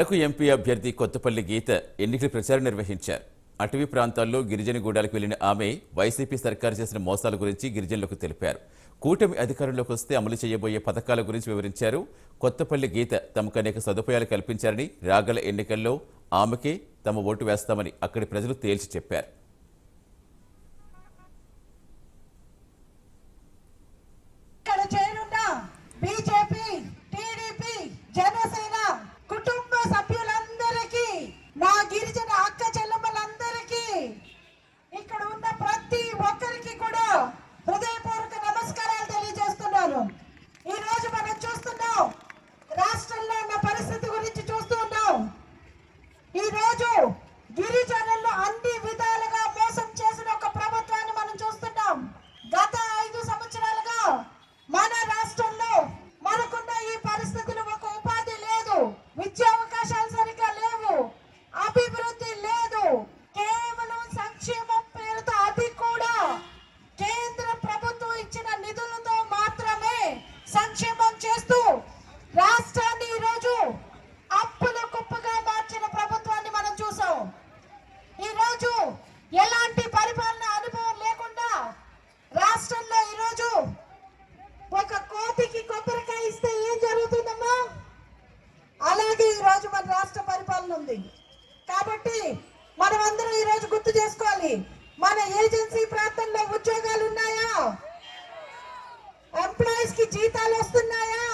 Araku MP అభ్యర్థి కొత్తపల్లి గీత ఎన్నికల ప్రచారం నిర్వహించారు. అటవీ ప్రాంతాల్లో గిరిజన గూడాలకు వెళ్ళిన ఆమె వైసీపీ సర్కారు చేసిన మోసాల గురించి గిరిజనులకు తెలిపారు. కూటమి అధికారంలోకి వస్తే అమలు చేయబోయే పథకాల గురించి వివరించారు. కొత్తపల్లి గీత తమకు అనేక సదుపాయాలు కల్పించారని రాగల ఎన్నికల్లో ఆమెకే తమ ఓటు వేస్తామని అక్కడి ప్రజలు తేల్చి చెప్పారు ఇక్కడ చేరున్న బీజేపీ టీడీపీ జనసేన కుటుంబ సభ్యులందరికీ నా గిరిజన అక్క చెల్లెమ్మలందరికీ ఇక్కడ ఉన్న ప్రతి ఒక్కరికి కూడా హృదయపూర్వక నమస్కారాలు తెలియజేస్తున్నాను ఈ రోజు మనం చూస్తున్నాం రాష్ట్రంలో ఉన్న పరిస్థితి గురించి చూస్తూ ఉన్నాం ఈ రోజు గిరిజనులను అన్ని విధాలుగా మోసం చేసిన ఒక ప్రభుత్వాన్ని మనం చూస్తున్నాం గత ఐదు సంవత్సరాలుగా మన రాష్ట్రంలో మనకున్న ఈ పరిస్థితులు ఒక ఉపాధి లేదు విద్యా అవకాశాలు సరిగ్గా లేవు అభివృద్ధి లేదు కేవలం సంక్షేమం పేరుతో అది కూడా కేంద్ర ప్రభుత్వం ఇచ్చిన నిధులతో మాత్రమే సంక్షేమం చేస్తూ రాష్ట్రాన్ని ఈరోజు అప్పుల కుప్పగా మార్చిన ప్రభుత్వాన్ని మనం చూసాం ఈ రోజు ఎలాంటి పరిపాలన అనుభవం లేకుండా రాష్ట్రంలో ఈ రోజు ఒక కోతికి కొబ్బరికాయ ఇస్తే ఏం జరుగుతుందమ్మా అలాగే ఈ రోజు మన రాష్ట్ర పరిపాలన ఉంది. కాబట్టి మనమందరం ఈ రోజు గుర్తు చేసుకోవాలి. మన ఏజెన్సీ ప్రాంతంలో ఉద్యోగాలు ఉన్నాయా? ఎంప్లాయీస్కి జీతాలు వస్తున్నాయా?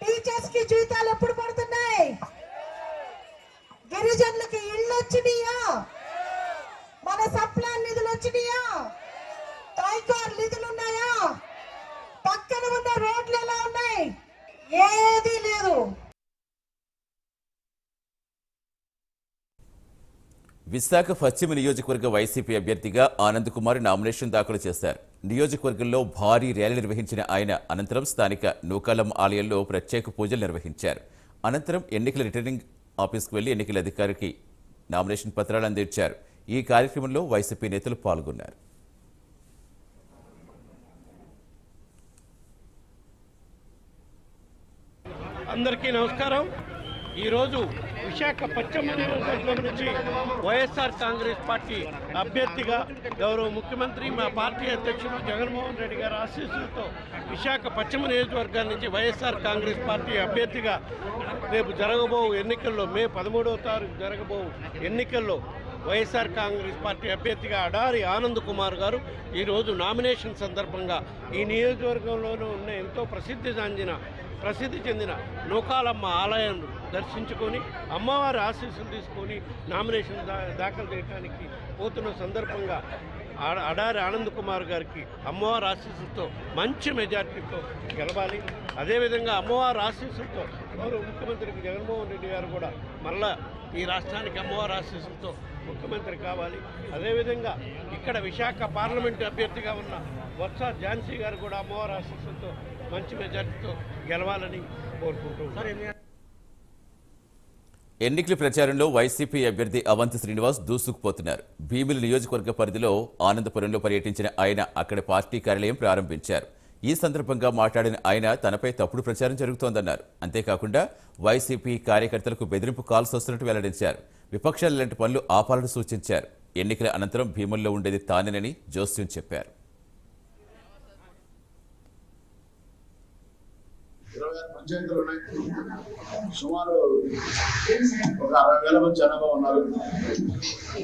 టీచర్స్కి జీతాలు ఎప్పుడు పడుతున్నాయి? గిరిజనులకి ఇళ్ళు వచ్చినాయా? మన సప్లాన్ నిధులు వచ్చినాయా? టైకార్ నిధులు ఉన్నాయా? పక్కన ఉన్న రోడ్లు ఎలా ఉన్నాయి? ఏది లేదు. విశాఖ పశ్చిమ నియోజకవర్గ వైసీపీ అభ్యర్థిగా ఆనంద్ కుమార్ నామినేషన్ దాఖలు చేశారు. నియోజకవర్గంలో భారీ ర్యాలీ నిర్వహించిన ఆయన అనంతరం స్థానిక నూకాలం ఆలయంలో ప్రత్యేక పూజలు నిర్వహించారు. అనంతరం ఎన్నికల రిటర్నింగ్ ఆఫీస్కు వెళ్ళి ఎన్నికల అధికారికి నామినేషన్ పత్రాలు అందించారు. ఈ కార్యక్రమంలో వైసీపీ నేతలు పాల్గొన్నారు. అందరికీ నమస్కారం. ఈరోజు విశాఖ పశ్చిమ నియోజకవర్గం నుంచి వైఎస్ఆర్ కాంగ్రెస్ పార్టీ అభ్యర్థిగా గౌరవ ముఖ్యమంత్రి మా పార్టీ అధ్యక్షుడు జగన్మోహన్ రెడ్డి గారి ఆశీస్సులతో విశాఖ పశ్చిమ నియోజకవర్గం నుంచి వైఎస్ఆర్ కాంగ్రెస్ పార్టీ అభ్యర్థిగా రేపు జరగబోవు ఎన్నికల్లో మే పదమూడవ తారీఖు జరగబోవు ఎన్నికల్లో వైఎస్ఆర్ కాంగ్రెస్ పార్టీ అభ్యర్థిగా అడారి ఆనంద్ కుమార్ గారు ఈరోజు నామినేషన్ సందర్భంగా ఈ నియోజకవర్గంలోనూ ఉన్న ఎంతో ప్రసిద్ధి చెందిన ప్రసిద్ధి చెందిన నూకాలమ్మ ఆలయం దర్శించుకొని అమ్మవారి ఆశీస్సులు తీసుకొని నామినేషన్ దాఖలు చేయడానికి పోతున్న సందర్భంగా అడారి ఆనంద్ కుమార్ గారికి అమ్మవారి ఆశీస్సులతో మంచి మెజార్టీతో గెలవాలి. అదేవిధంగా అమ్మవారి ఆశీస్సులతో గౌరవ ముఖ్యమంత్రికి జగన్మోహన్ రెడ్డి గారు కూడా మళ్ళా ఈ రాష్ట్రానికి అమ్మవారి ఆశీస్సులతో ముఖ్యమంత్రి కావాలి. అదేవిధంగా ఇక్కడ విశాఖ పార్లమెంటు అభ్యర్థిగా ఉన్న వత్స ఝాన్సీ గారు కూడా అమ్మవారి ఆశీస్సులతో మంచి మెజార్టీతో గెలవాలని కోరుకుంటున్నాను. ఎన్నికల ప్రచారంలో వైసీపీ అభ్యర్థి అవంతి శ్రీనివాస్ దూసుకుపోతున్నారు. భీమిలి నియోజకవర్గ పరిధిలో ఆనందపురంలో పర్యటించిన ఆయన అక్కడ పార్టీ కార్యాలయం ప్రారంభించారు. ఈ సందర్భంగా మాట్లాడిన ఆయన తనపై తప్పుడు ప్రచారం జరుగుతోందన్నారు. అంతేకాకుండా వైసీపీ కార్యకర్తలకు బెదిరింపు కాల్స్ వస్తున్నట్టు వెల్లడించారు. విపక్షాలు ఇలాంటి పనులు ఆపాలని సూచించారు. ఎన్నికల అనంతరం భీముల్లో ఉండేది తానేనని జోస్యం చెప్పారు. ఇరవై ఆరు పంచాయతీలు ఉన్నాయి. సుమారు ఒక అరవై వేల మంది జనాభా ఉన్నారు.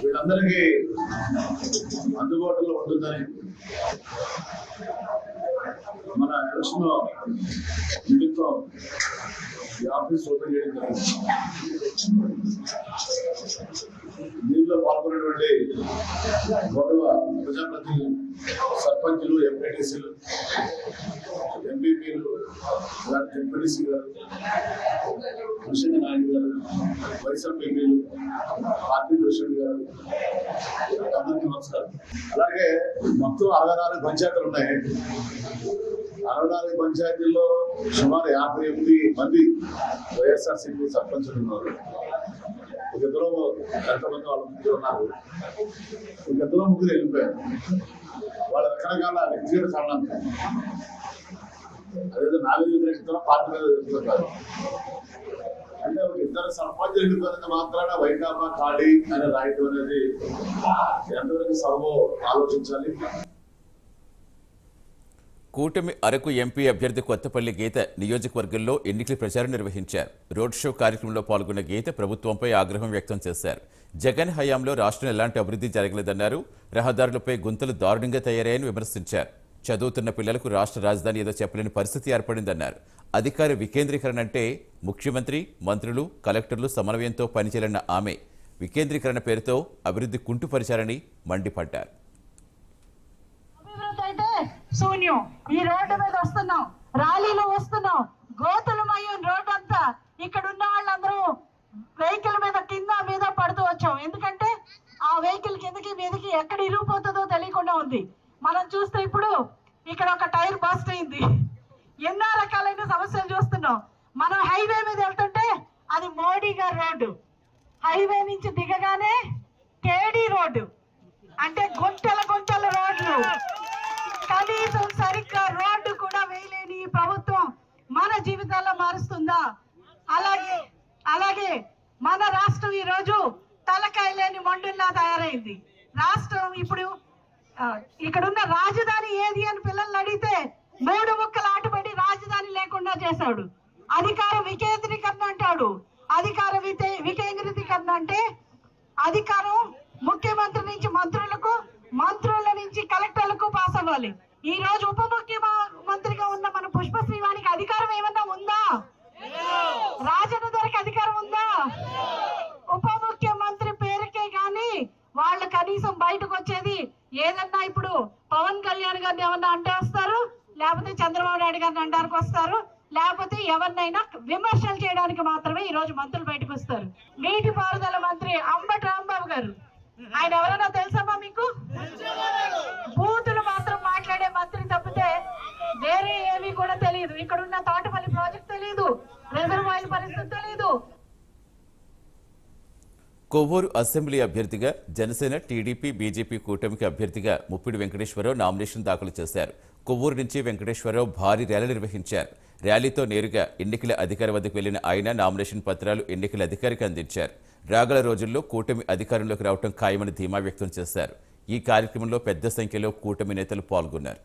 వీళ్ళందరికీ అందుబాటులో ఉంటుందని మన ఎలక్షన్ నిమిత్తం ఈ ఆఫీస్ ఓపెన్ చేయడం జరిగింది. దీనిలో పాల్గొనేటువంటి గొడవ ప్రజాప్రతినిధులు సర్పంచులు ఎంపీటీసీలు ఎంపీపీలు ఎంపీటీసీ గారు కృష్ణ నాయుడు గారు వైఎస్ఆర్పీపీలు పార్టీ ప్రెసిడెంట్ గారు అందరికీ నమస్కారం అలాగే మొత్తం అరవై నాలుగు పంచాయతీలు ఉన్నాయి. అరవై నాలుగు పంచాయతీల్లో సుమారు యాభై ఎనిమిది మంది వైఎస్ఆర్సీపీ సర్పంచులు ఉన్నారు. ఇద్దరు ఎంతమంది వాళ్ళు ముగ్గురు ఉన్నారు. ఇద్దరు ముగ్గురు వెళ్ళిపోయారు. వాళ్ళ రకరకాల వ్యక్తిగత కారణం అదేదో నాలుగు వ్యతిరేకిస్తున్నా పార్టీ మీద వెళ్ళిపోతారు. అంటే ఒక ఇద్దరు సర్పంచ్ వెళ్ళిపోయినంత మాత్రాన వైకాపా ఖాళీ అని రాయటం అనేది ఎంతవరకు సర్వో ఆలోచించాలి. కూటమి అరకు ఎంపీ అభ్యర్థి కొత్తపల్లి గీత నియోజకవర్గంలో ఎన్నికల ప్రచారం నిర్వహించారు. రోడ్ షో కార్యక్రమంలో పాల్గొన్న గీత ప్రభుత్వంపై ఆగ్రహం వ్యక్తం చేశారు. జగన్ హయాంలో రాష్ట్రం ఎలాంటి అభివృద్ధి జరగలేదన్నారు. రహదారులపై గుంతలు దారుణంగా తయారాయని విమర్శించారు. చదువుతున్న పిల్లలకు రాష్ట్ర రాజధాని ఏదో చెప్పలేని పరిస్థితి ఏర్పడిందన్నారు. అధికార వికేంద్రీకరణ అంటే ముఖ్యమంత్రి మంత్రులు కలెక్టర్లు సమన్వయంతో పనిచేయాలన్న ఆమె వికేంద్రీకరణ పేరుతో అభివృద్ధి కుంటుపరిచారని మండిపడ్డారు. శూన్యం. ఈ రోడ్డు మీద వస్తున్నాం. ర్యాలీలో వస్తున్నాం. గోతులమయం రోడ్ అంతా ఇక్కడ ఉన్న వాళ్ళందరూ వెహికల్ మీద కింద మీద పడుతూ వచ్చాం. ఎందుకంటే ఆ వెహికల్ కిందకి మీదకి ఎక్కడ ఇరిగిపోతుందో తెలియకుండా ఉంది. మనం చూస్తే ఇప్పుడు ఇక్కడ ఒక టైర్ బస్ట్ అయింది. ఎన్నో రకాలైన సమస్యలు చూస్తున్నాం. మనం హైవే మీద వెళ్తుంటే అది మోడీ గారి రోడ్డు. హైవే నుంచి దిగగానే కేడీ రోడ్డు. అంటే గుంటల గుంటల రోడ్లు. కనీసం సరిగ్గా రోడ్డు కూడా వేయలేని ఈ ప్రభుత్వం మన జీవితాల్లో మారుస్తుందా? అలాగే అలాగే మన రాష్ట్రం ఈ రోజు తలకాయ లేని మండుల్లా తయారైంది. రాష్ట్రం ఇప్పుడు ఇక్కడున్న రాజధాని ఏది అని పిల్లల్ని అడిగితే మూడు ముక్కలు ఆటపడి రాజధాని లేకుండా చేశాడు అధికార వికేంద్రీకరణ అంటాడు అధికార వితే వికేంద్రీకరణ అంటే అధికారం ముఖ్యమంత్రి నుంచి మంత్రులకు మంత్రుల నుంచి కలెక్టర్లకు పాస్ అవ్వాలి ఈ రోజు ఉప ముఖ్యమంత్రిగా ఉన్న మన పుష్ప శ్రీవాణికి అధికారం ఏమన్నా ఉందా రాజన్న దొరికి అధికారం ఉందా ఉప ముఖ్యమంత్రి పేరుకే గాని వాళ్ళు కనీసం బయటకు వచ్చేది ఏదన్నా ఇప్పుడు పవన్ కళ్యాణ్ గారిని ఏమన్నా అంటే వస్తారు లేకపోతే చంద్రబాబు గారిని అంటానికి వస్తారు. లేకపోతే ఎవరినైనా విమర్శలు చేయడానికి మాత్రమే ఈ రోజు మంత్రులు బయటకు వస్తారు. నీటి పారుదల మంత్రి అంబటి రాంబాబు గారు. ఆయన ఎవరైనా తెలుసమ్మా మీకు? బూతులు మాత్రం మాట్లాడే మంత్రి తప్పితే వేరే ఏమీ కూడా తెలియదు. ఇక్కడ ఉన్న తోటపల్లి ప్రాజెక్ట్ తెలియదు రిజర్వాయర్ పరిస్థితి తెలియదు కొవ్వూరు అసెంబ్లీ అభ్యర్థిగా జనసేన టీడీపీ బీజేపీ కూటమికి అభ్యర్థిగా ముప్పిడి వెంకటేశ్వరరావు నామినేషన్ దాఖలు చేశారు. కొవ్వూరు నుంచి వెంకటేశ్వరరావు భారీ ర్యాలీ నిర్వహించారు. ర్యాలీతో నేరుగా ఎన్నికల అధికారి వద్దకు వెళ్ళిన ఆయన నామినేషన్ పత్రాలు ఎన్నికల అధికారికి అందించారు. రాగల రోజుల్లో కూటమి అధికారంలోకి రావడం ఖాయమని ధీమా వ్యక్తం చేశారు. ఈ కార్యక్రమంలో పెద్ద సంఖ్యలో కూటమి నేతలు పాల్గొన్నారు.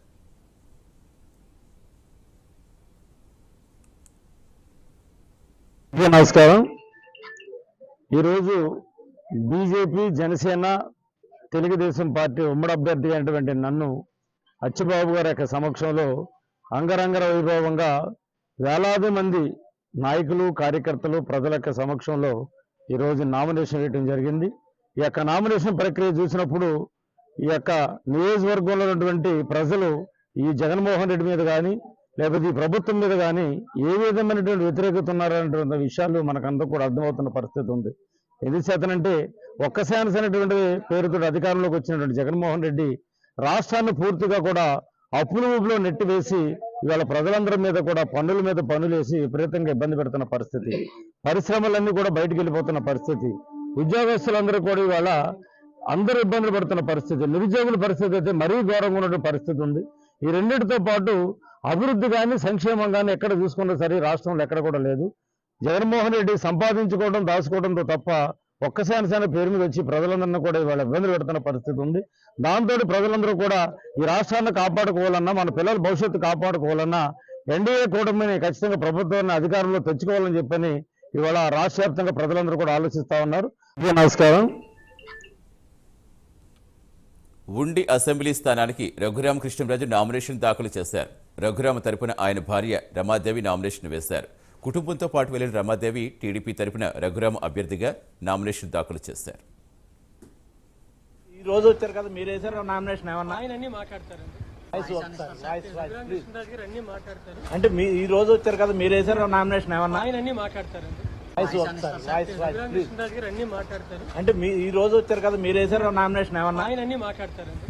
నమస్కారం. ఈరోజు బీజేపీ జనసేన తెలుగుదేశం పార్టీ ఉమ్మడి అభ్యర్థి అయినటువంటి నన్ను అచ్చిబాబు గారి యొక్క సమక్షంలో అంగరంగర వైభవంగా వేలాది మంది నాయకులు కార్యకర్తలు ప్రజల యొక్క సమక్షంలో ఈరోజు నామినేషన్ వేయడం జరిగింది. ఈ యొక్క నామినేషన్ ప్రక్రియ చూసినప్పుడు ఈ యొక్క నియోజకవర్గంలో ఉన్నటువంటి ప్రజలు ఈ జగన్మోహన్ రెడ్డి మీద కానీ లేకపోతే ఈ ప్రభుత్వం మీద కానీ ఏ విధమైనటువంటి వ్యతిరేకత ఉన్నారనేటువంటి విషయాలు మనకందరూ కూడా అర్థమవుతున్న పరిస్థితి ఉంది. ఎందుచేతనంటే ఒక్కసానసైనటువంటి పేరుతో అధికారంలోకి వచ్చినటువంటి జగన్మోహన్ రెడ్డి రాష్ట్రాన్ని పూర్తిగా కూడా అప్పుల ఊపులో నెట్టివేసి ఇవాళ ప్రజలందరి మీద కూడా పన్నుల మీద పనులు వేసి విపరీతంగా ఇబ్బంది పెడుతున్న పరిస్థితి. పరిశ్రమలన్నీ కూడా బయటికి వెళ్ళిపోతున్న పరిస్థితి. ఉద్యోగస్తులందరూ కూడా ఇవాళ అందరూ ఇబ్బందులు పడుతున్న పరిస్థితి. నిరుద్యోగుల పరిస్థితి అయితే మరీ ఘోరంగా ఉన్నటువంటి పరిస్థితి ఉంది. ఈ రెండింటితో పాటు అభివృద్ధి కానీ సంక్షేమం కానీ ఎక్కడ చూసుకున్నా సరే రాష్ట్రంలో ఎక్కడ కూడా లేదు. జగన్మోహన్ రెడ్డి సంపాదించుకోవడం దాచుకోవడంతో తప్ప ఒక్కసారి పేరు మీద వచ్చి ప్రజలందరినీ కూడా ఇవాళ ఇబ్బందులు పెడుతున్న పరిస్థితి ఉంది. దాంతో ప్రజలందరూ కూడా ఈ రాష్ట్రాన్ని కాపాడుకోవాలన్నా మన పిల్లల భవిష్యత్తు కాపాడుకోవాలన్నా ఎన్డీఏ కూటమిని ఖచ్చితంగా ప్రభుత్వాన్ని అధికారంలో తెచ్చుకోవాలని చెప్పని ఇవాళ రాష్ట్ర వ్యాప్తంగా ప్రజలందరూ కూడా ఆలోచిస్తా ఉన్నారు. నమస్కారం. ఉండి అసెంబ్లీ స్థానానికి రఘురామకృష్ణరాజు నామినేషన్ దాఖలు చేశారు. రఘురామ తరపున ఆయన భార్య రమాదేవి నామినేషన్ వేశారు. కుటుంబంతో పాటు వెళ్ళిన రమాదేవి టీడీపీ తరపున రఘురామ అభ్యర్థిగా నామినేషన్ దాఖలు చేశారు. ఈ రోజు వచ్చారు కదా మీరు వేసారు నామినేషన్ ఏమన్నా? ఆయన అన్ని మాట్లాడతారండి మాట్లాడతారు. అంటే మీ ఈ రోజు వచ్చారు కదా మీరు వేసారు నామినేషన్ ఏమన్నా? ఆయన అన్ని మాట్లాడతారండి మాట్లాడతారు. అంటే మీ ఈ రోజు వచ్చారు కదా మీరు వేసారు నామినేషన్ ఏమన్నా? ఆయన అన్ని మాట్లాడతారండి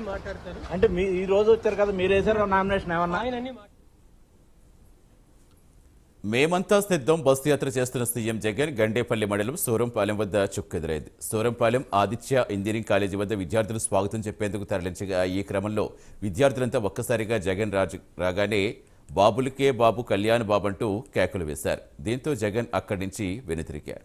మాట్లాడతారు. అంటే మీ ఈ రోజు వచ్చారు కదా మీరు వేసారు నామినేషన్ ఏమన్నా? ఆయన అన్ని మాట్లాడతారు. మేమంతా సిద్ధం బస్సు యాత్ర చేస్తున్న సీఎం జగన్ గండేపల్లి మండలం సూరంపాలెం వద్ద చుక్కెదురైంది. సూరంపాలెం ఆదిత్య ఇంజనీరింగ్ కాలేజీ వద్ద విద్యార్థులు స్వాగతం చెప్పేందుకు తరలించగా ఈ క్రమంలో విద్యార్థులంతా ఒక్కసారిగా జగన్ రాజు రాగానే బాబులకే బాబు కళ్యాణ్ బాబు అంటూ కేకలు వేశారు. దీంతో జగన్ అక్కడి నుంచి వెనుతిరిగారు.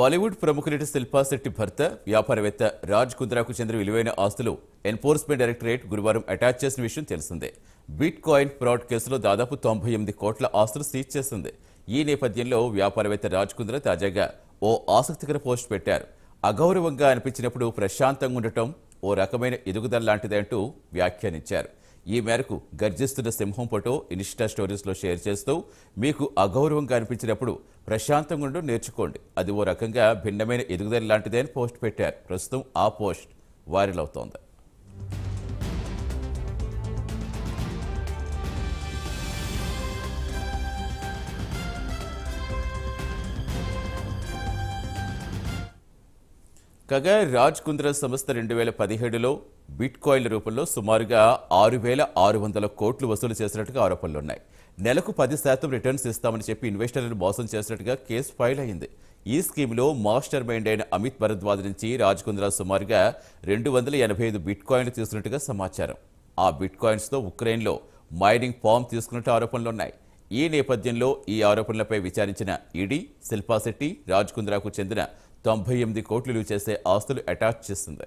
బాలీవుడ్ ప్రముఖ నటి శిల్పా శెట్టి భర్త వ్యాపారవేత్త రాజ్ కుంద్రాకు చెందిన విలువైన ఆస్తులు ఎన్ఫోర్స్మెంట్ డైరెక్టరేట్ గురువారం అటాచ్ చేసిన విషయం తెలిసిందే. బిట్ కాయిన్ ఫ్రాడ్ కేసులో దాదాపు తొంభై ఎనిమిది కోట్ల ఆస్తులు సీజ్ చేసింది. ఈ నేపథ్యంలో వ్యాపారవేత్త రాజ్ కుంద్రా తాజాగా ఓ ఆసక్తికర పోస్ట్ పెట్టారు. అగౌరవంగా అనిపించినప్పుడు ప్రశాంతంగా ఉండటం ఓ రకమైన ఎదుగుదల లాంటిదే అంటూ వ్యాఖ్యానించారు. ఈ మేరకు గర్జిస్తున్న సింహం ఫోటో ఇన్స్టా స్టోరీస్లో షేర్ చేస్తూ మీకు అగౌరవంగా అనిపించినప్పుడు ప్రశాంతంగా ఉండడం నేర్చుకోండి. అది ఓ రకంగా భిన్నమైన ఎదుగుదల లాంటిదే అని పోస్ట్ పెట్టారు. ప్రస్తుతం ఆ పోస్ట్ వైరల్ అవుతోంది. కాగా రాజ్ కుంద్రా సంస్థ రెండు వేల పదిహేడులో బిట్ కాయిన్ల రూపంలో సుమారుగా ఆరు వేల ఆరు వందల కోట్లు వసూలు చేసినట్టుగా ఆరోపణలున్నాయి. నెలకు పది శాతం రిటర్న్స్ ఇస్తామని చెప్పి ఇన్వెస్టర్లను మోసం చేసినట్టుగా కేసు ఫైల్ అయింది. ఈ స్కీమ్లో మాస్టర్ మైండ్ అయిన అమిత్ భరద్వాజ్ నుంచి రాజ్ కుంద్రా సుమారుగా రెండు వందల ఎనభై ఐదు బిట్ కాయిన్లు తీసుకున్నట్టుగా సమాచారం. ఆ బిట్ కాయిన్స్తో ఉక్రెయిన్లో మైనింగ్ ఫామ్ తీసుకున్నట్టు ఆరోపణలున్నాయి ఈ నేపథ్యంలో ఈ ఆరోపణలపై విచారించిన ఈడీ శిల్పా శెట్టి రాజ్ కుంద్రాకు చెందిన తొంభై ఎనిమిది కోట్లు చేసే ఆస్తులు అటాచ్ చేస్తుంది